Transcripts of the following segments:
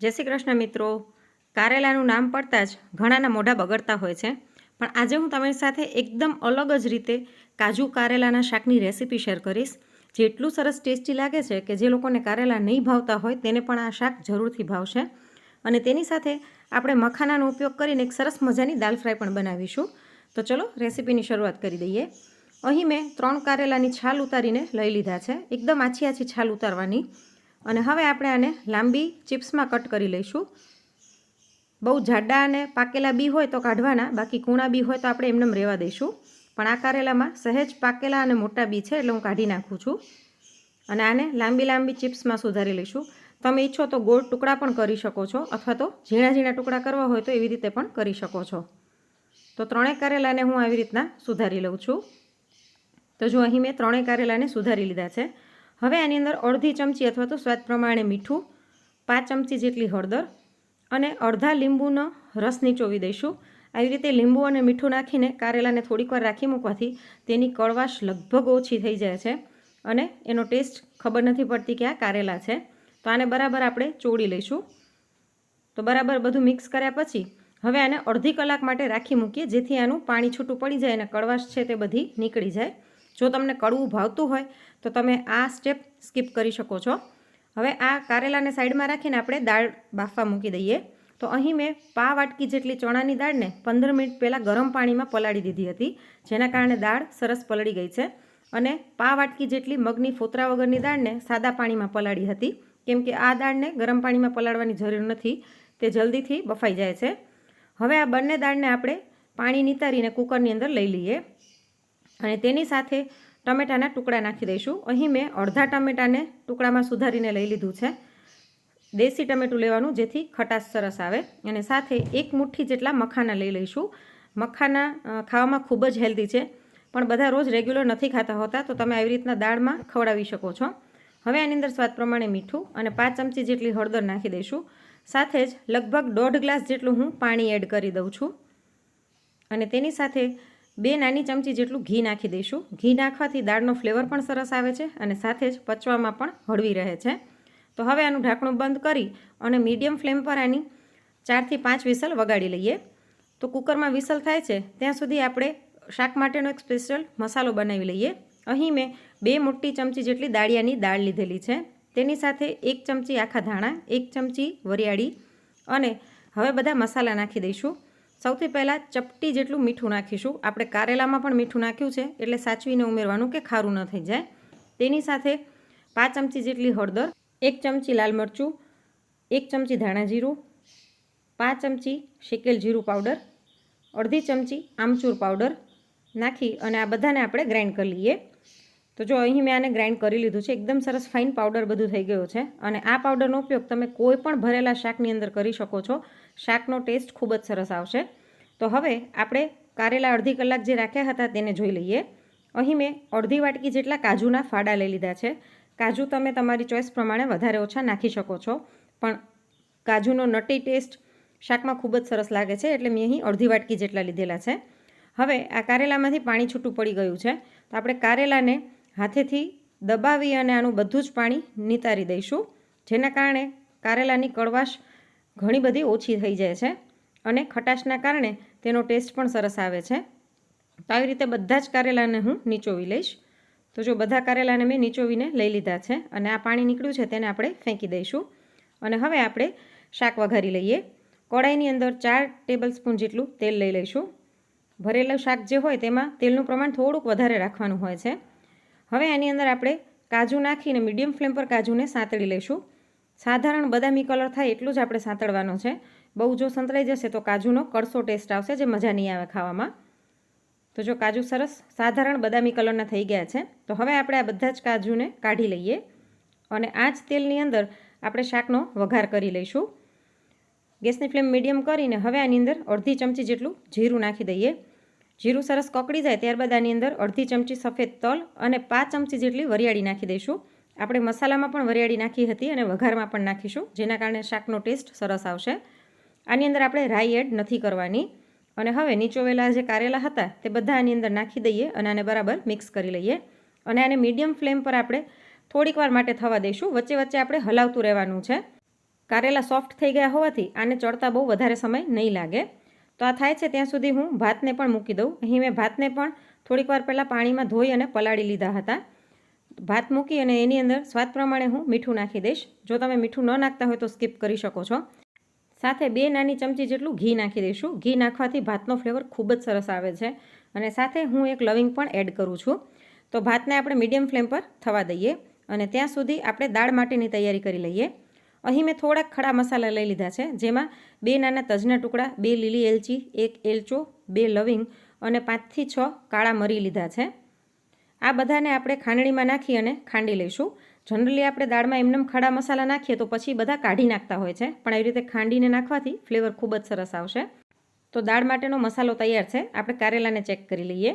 જય શ્રી કૃષ્ણ મિત્રો. કારેલાનું નામ પડતા જ ઘણાના મોઢા બગડતા હોય છે. પણ આજે હું તમારી સાથે એકદમ અલગ જ રીતે કાજુ કારેલાના શાકની રેસીપી શેર કરીશ. જેટલું સરસ ટેસ્ટી લાગે છે કે જે લોકોને કારેલા નહીં ભાવતા હોય તેને પણ આ શાક જરૂરથી ભાવશે. અને તેની સાથે આપણે મખાનાનો ઉપયોગ કરીને એક સરસ મજાની દાલ ફ્રાય પણ બનાવીશું. તો ચલો રેસીપીની શરૂઆત કરી દઈએ. અહીં મેં ત્રણ કારેલાની છાલ ઉતારીને લઈ લીધા છે. એકદમ આછી આછી છાલ ઉતારવાની. અને હવે આપણે આને લાંબી ચિપ્સમાં કટ કરી લઈશું. બહુ જાડા અને પાકેલા બી હોય તો કાઢવાના, બાકી કૂણા બી હોય તો આપણે એમને રહેવા દઈશું. પણ આ કારેલામાં સહેજ પાકેલા અને મોટા બી છે એટલે હું કાઢી નાખું છું. અને આને લાંબી લાંબી ચિપ્સમાં સુધારી લઈશું. તમે ઈચ્છો તો ગોળ ટુકડા પણ કરી શકો છો, અથવા તો ઝીણા ઝીણા ટુકડા કરવા હોય તો એવી રીતે પણ કરી શકો છો. તો ત્રણેય કારેલાને હું આવી રીતના સુધારી લઉં છું. તો જો અહીં મેં ત્રણેય કારેલાને સુધારી લીધા છે હવે આની અંદર અડધી ચમચી અથવા તો સ્વાદ પ્રમાણે મીઠું, પાંચ ચમચી જેટલી હળદર અને અડધા લીંબુનો રસ નીચોવી દઈશું. આવી રીતે લીંબુ અને મીઠું નાખીને કારેલાને થોડીક વાર રાખી મૂકવાથી તેની કડવાશ લગભગ ઓછી થઈ જાય છે અને એનો ટેસ્ટ ખબર નથી પડતી કે આ કારેલા છે. તો આને બરાબર આપણે ચોળી લઈશું. તો બરાબર બધું મિક્સ કર્યા પછી હવે આને અડધી કલાક માટે રાખી મૂકીએ જેથી આનું પાણી છૂટું પડી જાય અને કડવાશ છે તે બધી નીકળી જાય. જો તમને કડવું ભાવતું હોય, તો તમે આ સ્ટેપ સ્કીપ કરી શકો છો. હવે આ કારેલાને સાઈડમાં રાખીને આપણે દાળ બાફવા મૂકી દઈએ. તો અહીં મેં પા વાટકી જેટલી ચણાની દાળને પંદર મિનિટ પહેલાં ગરમ પાણીમાં પલાળી દીધી હતી, જેના કારણે દાળ સરસ પલળી ગઈ છે. અને પા વાટકી જેટલી મગની ફોતરા વગરની દાળને સાદા પાણીમાં પલાળી હતી. કેમ કે આ દાળને ગરમ પાણીમાં પલાળવાની જરૂર નથી, તે જલ્દીથી બફાઈ જાય છે. હવે આ બંને દાળને આપણે પાણી નિતારીને કુકરની અંદર લઈ લઈએ. અને તેની સાથે ટમેટાના ટુકડા નાખી દઈશું. અહીં મેં અડધા ટમેટાને ટુકડામાં સુધારીને લઈ લીધું છે. દેશી ટમેટું લેવાનું, જેથી ખટાશ સરસ આવે. અને સાથે એક મુઠ્ઠી જેટલા મખાના લઈ લઈશું. મખાના ખાવામાં ખૂબ જ હેલ્ધી છે. પણ બધા રોજ રેગ્યુલર નથી ખાતા હોતા, તો તમે આવી રીતના દાળમાં ખવડાવી શકો છો. હવે આની અંદર સ્વાદ પ્રમાણે મીઠું અને પાંચ ચમચી જેટલી હળદર નાખી દઈશું. સાથે જ લગભગ દોઢ ગ્લાસ જેટલું હું પાણી એડ કરી દઉં છું. અને તેની સાથે બે નાની ચમચી જેટલું ઘી નાખી દઈશું. ઘી નાખવાથી દાળનો ફ્લેવર પણ સરસ આવે છે અને સાથે જ પચવામાં પણ હળવી રહે છે. તો હવે આનું ઢાંકણું બંધ કરી અને મીડિયમ ફ્લેમ પર આની ચારથી પાંચ વિસલ વગાડી લઈએ. તો કુકરમાં વિસલ થાય છે, ત્યાં સુધી આપણે શાક માટેનો એક સ્પેશિયલ મસાલો બનાવી લઈએ. અહીં મેં બે મોટી ચમચી જેટલી દાળિયાની દાળ લીધેલી છે. તેની સાથે એક ચમચી આખા ધાણા, એક ચમચી વરિયાળી અને હવે બધા મસાલા નાખી દઈશું. સૌથી પહેલાં ચપટી જેટલું મીઠું નાખીશું. આપણે કારેલામાં પણ મીઠું નાખ્યું છે, એટલે સાચવીને ઉમેરવાનું કે ખારું ન થઈ જાય. તેની સાથે પાંચ ચમચી જેટલી હળદર, એક ચમચી લાલ મરચું, એક ચમચી ધાણા જીરું, પાંચ ચમચી શેકેલ જીરું પાવડર, અડધી ચમચી આમચૂર પાવડર નાખી અને આ બધાને આપણે ગ્રાઇન્ડ કરી લઈએ. તો જો અહીં મેં આને ગ્રાઇન્ડ કરી લીધું છે, એકદમ સરસ ફાઇન પાવડર બધું થઈ ગયો છે. અને આ પાવડરનો ઉપયોગ તમે કોઈ પણ ભરેલા શાકની અંદર કરી શકો છો. શાકનો ટેસ્ટ ખૂબ જ સરસ આવશે. તો હવે આપણે કારેલા અડધી કલાક જે રાખ્યા હતા તેને જોઈ લઈએ. અહીં મેં અડધી વાટકી જેટલા કાજુના ફાડા લઈ લીધા છે. કાજુ તમે તમારી ચોઈસ પ્રમાણે વધારે ઓછા નાખી શકો છો. પણ કાજુનો નટી ટેસ્ટ શાકમાં ખૂબ જ સરસ લાગે છે, એટલે મેં અહીં અડધી વાટકી જેટલા લીધેલા છે. હવે આ કારેલામાંથી પાણી છૂટું પડી ગયું છે. તો આપણે કારેલાને હાથેથી દબાવી અને આનું બધું જ પાણી નિતારી દઈશું, જેના કારણે કારેલાની કડવાશ ઘણી બધી ઓછી થઈ જાય છે અને ખટાશના કારણે તેનો ટેસ્ટ પણ સરસ આવે છે. તો આવી રીતે બધા જ કારેલાને હું નીચોવી લઈશ. તો જો બધા કારેલાને મેં નીચોવીને લઈ લીધા છે અને આ પાણી નીકળ્યું છે તેને આપણે ફેંકી દઈશું. અને હવે આપણે શાક વઘારી લઈએ. કડાઈની અંદર ચાર ટેબલ સ્પૂન જેટલું તેલ લઈ લઈશું. ભરેલું શાક જે હોય તેમાં તેલનું પ્રમાણ થોડુંક વધારે રાખવાનું હોય છે. હવે આની અંદર આપણે કાજુ નાખીને મીડિયમ ફ્લેમ પર કાજુને સાંતળી લઈશું. સાધારણ બદામી કલર થાય એટલું જ આપણે સાંતળવાનો છે. બહુ જો સંતળાઈ જશે તો કાજુનો કડસો ટેસ્ટ આવશે, જે મજા નહીં આવે ખાવામાં. તો જો કાજુ સરસ સાધારણ બદામી કલરના થઈ ગયા છે, તો હવે આપણે આ બધા જ કાજુને કાઢી લઈએ અને આ જ તેલની અંદર આપણે શાકનો વઘાર કરી લઈશું. ગેસની ફ્લેમ મીડિયમ કરીને હવે આની અંદર અડધી ચમચી જેટલું જીરું નાખી દઈએ. જીરું સરસ કકડી જાય ત્યારબાદ આની અંદર અડધી ચમચી સફેદ તલ અને પાંચ ચમચી જેટલી વરિયાળી નાખી દઈશું. આપણે મસાલામાં પણ વરિયાળી નાખી હતી અને વઘારમાં પણ નાખીશું, જેના કારણે શાકનો ટેસ્ટ સરસ આવશે. આની અંદર આપણે રાઈ એડ નથી કરવાની. અને હવે નીચોવેલા જે કારેલા હતા તે બધા આની અંદર નાખી દઈએ અને આને બરાબર મિક્સ કરી લઈએ. અને આને મીડિયમ ફ્લેમ પર આપણે થોડીક વાર માટે થવા દઈશું. વચ્ચે વચ્ચે આપણે હલાવતું રહેવાનું છે. કારેલા સોફ્ટ થઈ ગયા હોવાથી આને ચડતા બહુ વધારે સમય નહીં લાગે. તો આ થાય છે ત્યાં સુધી હું ભાતને પણ મૂકી દઉં. અહીં મેં ભાતને પણ થોડીક વાર પહેલાં પાણીમાં ધોઈ અને પલાળી લીધા હતા. ભાત મૂકી અને એની અંદર સ્વાદ પ્રમાણે હું મીઠું નાખી દઈશ. જો તમે મીઠું ન નાખતા હોય તો સ્કીપ કરી શકો છો. સાથે બે નાની ચમચી જેટલું ઘી નાખી દઈશું. ઘી નાખવાથી ભાતનો ફ્લેવર ખૂબ જ સરસ આવે છે અને સાથે હું એક લવિંગ પણ એડ કરું છું. તો ભાતને આપણે મીડિયમ ફ્લેમ પર થવા દઈએ અને ત્યાં સુધી આપણે દાળ માટેની તૈયારી કરી લઈએ. અહીં મેં થોડાક ખડા મસાલા લઈ લીધા છે, જેમાં બે નાના તજના ટુકડા, બે લીલી એલચી, એક એલચો, બે લવિંગ અને પાંચથી છ કાળા મરી લીધા છે. આ બધાને આપણે ખાંડણીમાં નાખી અને ખાંડી લઈશું. જનરલી આપણે દાળમાં એમનેમ ખડા મસાલા નાખીએ તો પછી બધા કાઢી નાખતા હોય છે, પણ એવી રીતે ખાંડીને નાખવાથી ફ્લેવર ખૂબ જ સરસ આવશે. તો દાળ માટેનો મસાલો તૈયાર છે, આપણે કારેલાને ચેક કરી લઈએ.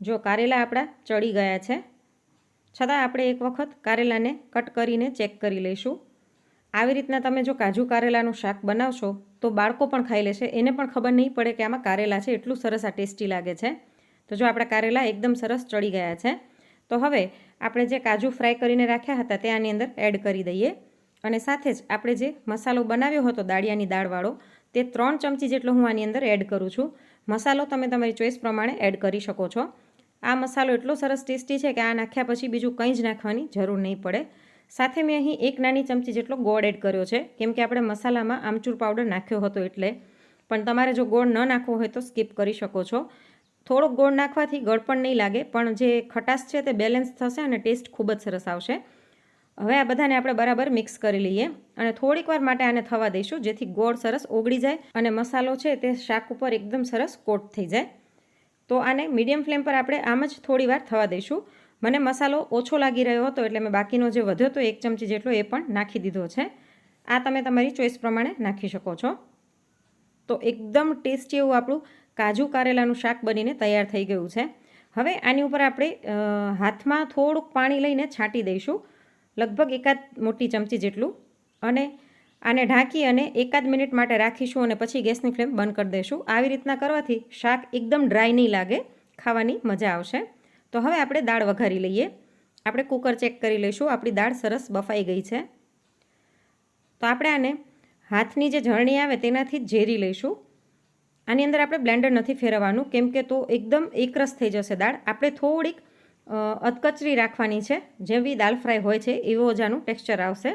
જો કારેલા આપણા ચડી ગયા છે, છતાં આપણે એક વખત કારેલાને કટ કરીને ચેક કરી લઈશું. આવી રીતના તમે જો કાજુ કારેલાનું શાક બનાવશો, તો બાળકો પણ ખાઈ લેશે. એને પણ ખબર નહીં પડે કે આમાં કારેલા છે. એટલું સરસ આ ટેસ્ટી લાગે છે. તો જો આપણા કારેલા એકદમ સરસ ચડી ગયા છે. તો હવે આપણે જે કાજુ ફ્રાય કરીને રાખ્યા હતા, તે આની અંદર એડ કરી દઈએ. અને સાથે જ આપણે જે મસાલો બનાવ્યો હતો, દાળિયાની દાળવાળો, તે ત્રણ ચમચી જેટલો હું આની અંદર એડ કરું છું. મસાલો તમે તમારી ચોઈસ પ્રમાણે એડ કરી શકો છો. આ મસાલો એટલો સરસ ટેસ્ટી છે કે આ નાખ્યા પછી બીજું કંઈ જ નાખવાની જરૂર નહીં પડે. સાથે મેં અહીં એક નાની ચમચી જેટલો ગોળ એડ કર્યો છે. કેમ કે આપણે મસાલામાં આમચૂર પાવડર નાખ્યો હતો એટલે. પણ તમારે જો ગોળ ન નાખવો હોય તો સ્કીપ કરી શકો છો. થોડોક ગોળ નાખવાથી ગળપણ નહીં લાગે, પણ જે ખટાશ છે તે બેલેન્સ થશે અને ટેસ્ટ ખૂબ જ સરસ આવશે. હવે આ બધાને આપણે બરાબર મિક્સ કરી લઈએ અને થોડીક વાર માટે આને થવા દઈશું, જેથી ગોળ સરસ ઓગળી જાય અને મસાલો છે તે શાક ઉપર એકદમ સરસ કોટ થઈ જાય. તો આને મીડિયમ ફ્લેમ પર આપણે આમ જ થોડી વાર થવા દઈશું. મને મસાલો ઓછો લાગી રહ્યો હતો એટલે મેં બાકીનો જે વધ્યો હતો, એક ચમચી જેટલો એ પણ નાખી દીધો છે. આ તમે તમારી ચોઈસ પ્રમાણે નાખી શકો છો. તો એકદમ ટેસ્ટી એવું આપણું કાજુ કારેલાનું શાક બનીને તૈયાર થઈ ગયું છે. હવે આની ઉપર આપણે હાથમાં થોડુંક પાણી લઈને છાંટી દઈશું. લગભગ એકાદ મોટી ચમચી જેટલું. અને આને ઢાંકી અને એકાદ મિનિટ માટે રાખીશું અને પછી ગેસની ફ્લેમ બંધ કરી દઈશું. આવી રીતના કરવાથી શાક એકદમ ડ્રાય નહીં લાગે. ખાવાની મજા આવશે. તો હવે આપણે દાળ વઘારી લઈએ. આપણે કુકર ચેક કરી લઈશું. આપણી દાળ સરસ બફાઈ ગઈ છે. તો આપણે આને હાથની જે ઝરણી આવે તેનાથી જ ઝેરી લઈશું. આની અંદર આપણે બ્લેન્ડર નથી ફેરવવાનું, કેમ કે તો એકદમ એકરસ થઈ જશે દાળ. આપણે થોડીક અધકચરી રાખવાની છે. જેવી દાળ ફ્રાય હોય છે, એવો જ ટેક્સચર આવશે.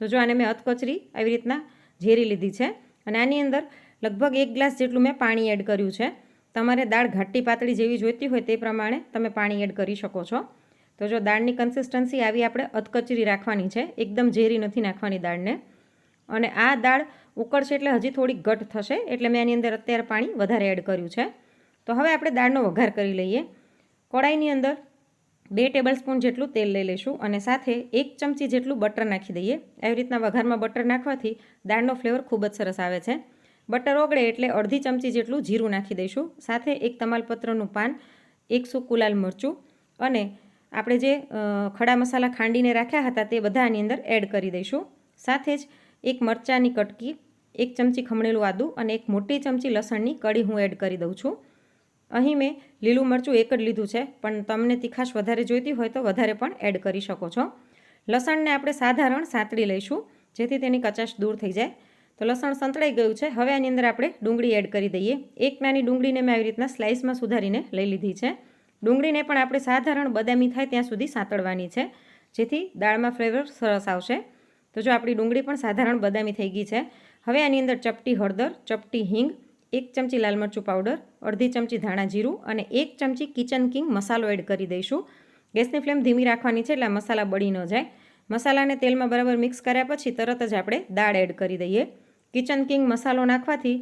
તો જો આને મેં અધકચરી આવી રીતના ઝેરી લીધી છે. અને આની અંદર લગભગ એક ગ્લાસ જેટલું મેં પાણી એડ કર્યું છે. તમારે દાળ ઘાટી પાતળી જેવી જોઈતી હોય તે પ્રમાણે તમે પાણી એડ કરી શકો છો. તો જો દાળની કન્સિસ્ટન્સી આવી આપણે અધકચરી રાખવાની છે, એકદમ ઝેરી નથી નાખવાની દાળને. અને આ દાળ ઉકળશે એટલે હજી થોડીક ઘટ થશે, એટલે મેં આની અંદર અત્યારે પાણી વધારે એડ કર્યું છે. તો હવે આપણે દાળનો વઘાર કરી લઈએ. કડાઈની અંદર બે ટેબલ સ્પૂન જેટલું તેલ લઈ લઈશું અને સાથે એક ચમચી જેટલું બટર નાખી દઈએ. આવી રીતના વઘારમાં બટર નાખવાથી દાળનો ફ્લેવર ખૂબ જ સરસ આવે છે. બટર ઓગળે એટલે અડધી ચમચી જેટલું જીરું નાખી દઈશું. સાથે એક તમાલપત્રનું પાન, એક સૂકું લાલ મરચું અને આપણે જે ખડા મસાલા ખાંડીને રાખ્યા હતા તે બધા આની અંદર એડ કરી દઈશું. સાથે જ એક મરચાંની કટકી, એક ચમચી ખમણેલું આદું અને એક મોટી ચમચી લસણની કડી હું એડ કરી દઉં છું. અહીં મેં લીલું મરચું એક જ લીધું છે, પણ તમને તીખાશ વધારે જોઈતી હોય તો વધારે પણ એડ કરી શકો છો. લસણને આપણે સાધારણ સાંતળી લઈશું, જેથી તેની કચાશ દૂર થઈ જાય. તો લસણ સંતળાઈ ગયું છે. હવે આની અંદર આપણે ડુંગળી એડ કરી દઈએ. એક નાની ડુંગળીને મેં આવી રીતના સ્લાઇસમાં સુધારીને લઈ લીધી છે. ડુંગળીને પણ આપણે સાધારણ બદામી થાય ત્યાં સુધી સાંતળવાની છે. જેથી દાળમાં ફ્લેવર સરસ આવશે. તો જો આપણી ડુંગળી પણ સાધારણ બદામી થઈ ગઈ છે. હવે આની અંદર ચપટી હળદર, ચપટી હિંગ, એક ચમચી લાલ મરચું પાવડર, અડધી ચમચી ધાણા જીરું અને એક ચમચી કિચન કિંગ મસાલો એડ કરી દઈશું. ગેસની ફ્લેમ ધીમી રાખવાની છે એટલે મસાલા બળી ન જાય. મસાલાને તેલમાં બરાબર મિક્સ કર્યા પછી તરત જ આપણે દાળ એડ કરી દઈએ. કિચન કિંગ મસાલો નાખવાથી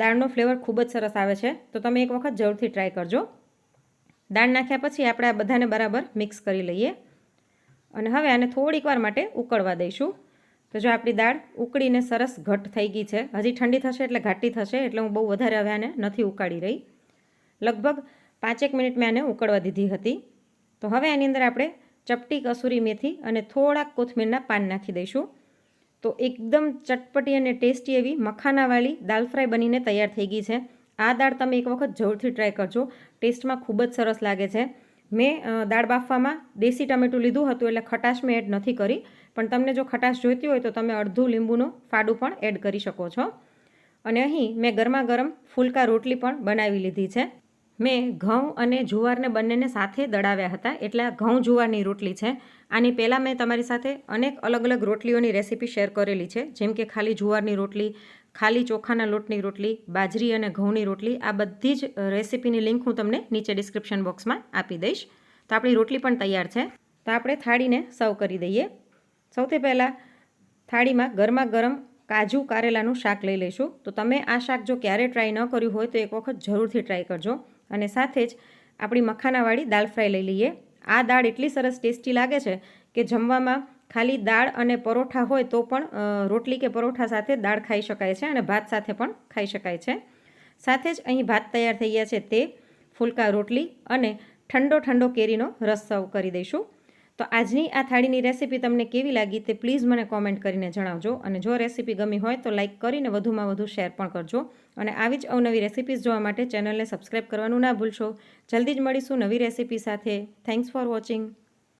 દાળનો ફ્લેવર ખૂબ જ સરસ આવે છે. તો તમે એક વખત જરૂરથી ટ્રાય કરજો. દાળ નાખ્યા પછી આપણે આ બધાને બરાબર મિક્સ કરી લઈએ. અને હવે આને થોડીક વાર માટે ઉકળવા દઈશું. તો જો આપણી દાળ ઉકળીને સરસ ઘટ થઈ ગઈ છે. હજી ઠંડી થશે એટલે ઘાટી થશે, એટલે હું બહુ વધારે હવે આને નથી ઉકાળી રહી. લગભગ પાંચેક મિનિટ મેં આને ઉકળવા દીધી હતી. તો હવે આની અંદર આપણે ચપટી કસૂરી મેથી અને થોડાક કોથમીરના પાન નાખી દઈશું. તો એકદમ ચટપટી અને ટેસ્ટી એવી મખાનાવાળી દાલ ફ્રાય બનીને તૈયાર થઈ ગઈ છે. આ દાળ તમે એક વખત જરૂરથી ટ્રાય કરજો. ટેસ્ટમાં ખૂબ જ સરસ લાગે છે. મેં દાળ બાફવામાં દેશી ટમેટું લીધું હતું એટલે ખટાશ મેં એડ નથી કરી. પણ તમને જો ખટાશ જોઈતી હોય તો તમે અડધું લીંબુનું ફાડું પણ એડ કરી શકો છો. અને અહીં મેં ગરમા ગરમ ફૂલકા રોટલી પણ બનાવી લીધી છે. મેં ઘઉં અને જુવારને બંનેને સાથે દળાવ્યા હતા. એટલે આ ઘઉં જુવારની રોટલી છે. આની પહેલાં મેં તમારી સાથે અનેક અલગ અલગ રોટલીઓની રેસીપી શેર કરેલી છે. જેમ કે ખાલી જુવારની રોટલી, ખાલી ચોખાના લોટની રોટલી, બાજરી અને ઘઉંની રોટલી, આ બધી જ રેસીપીની લિંક હું તમને નીચે ડિસ્ક્રિપ્શન બોક્સમાં આપી દઈશ. તો આપણી રોટલી પણ તૈયાર છે. તો આપણે થાળીને સર્વ કરી દઈએ. સૌથી પહેલાં થાળીમાં ગરમા ગરમ કાજુ કારેલાનું શાક લઈ લઈશું. તો તમે આ શાક જો ક્યારે ટ્રાય ન કર્યું હોય તો એક વખત જરૂરથી ટ્રાય કરજો. અને સાથે જ આપણી મખાનાવાળી દાળ ફ્રાય લઈ લઈએ. આ દાળ એટલી સરસ ટેસ્ટી લાગે છે કે જમવામાં ખાલી દાળ અને પરોઠા હોય તો પણ રોટલી કે પરોઠા સાથે દાળ ખાઈ શકાય છે અને ભાત સાથે પણ ખાઈ શકાય છે. સાથે જ અહીં ભાત તૈયાર થઈ ગયા છે તે ફુલકા રોટલી અને ઠંડો ઠંડો કેરીનો રસ સર્વ કરી દઈશું. તો આજની આ થાળીની રેસીપી તમને કેવી લાગી તે પ્લીઝ મને કોમેન્ટ કરીને જણાવજો. અને જો રેસીપી ગમી હોય તો લાઇક કરીને વધુમાં વધુ શેર પણ કરજો. અને આવી જ અવનવી રેસીપીઝ જોવા માટે ચેનલને સબસ્ક્રાઈબ કરવાનું ના ભૂલશો. જલ્દી જ મળીશું નવી રેસીપી સાથે. Thanks for watching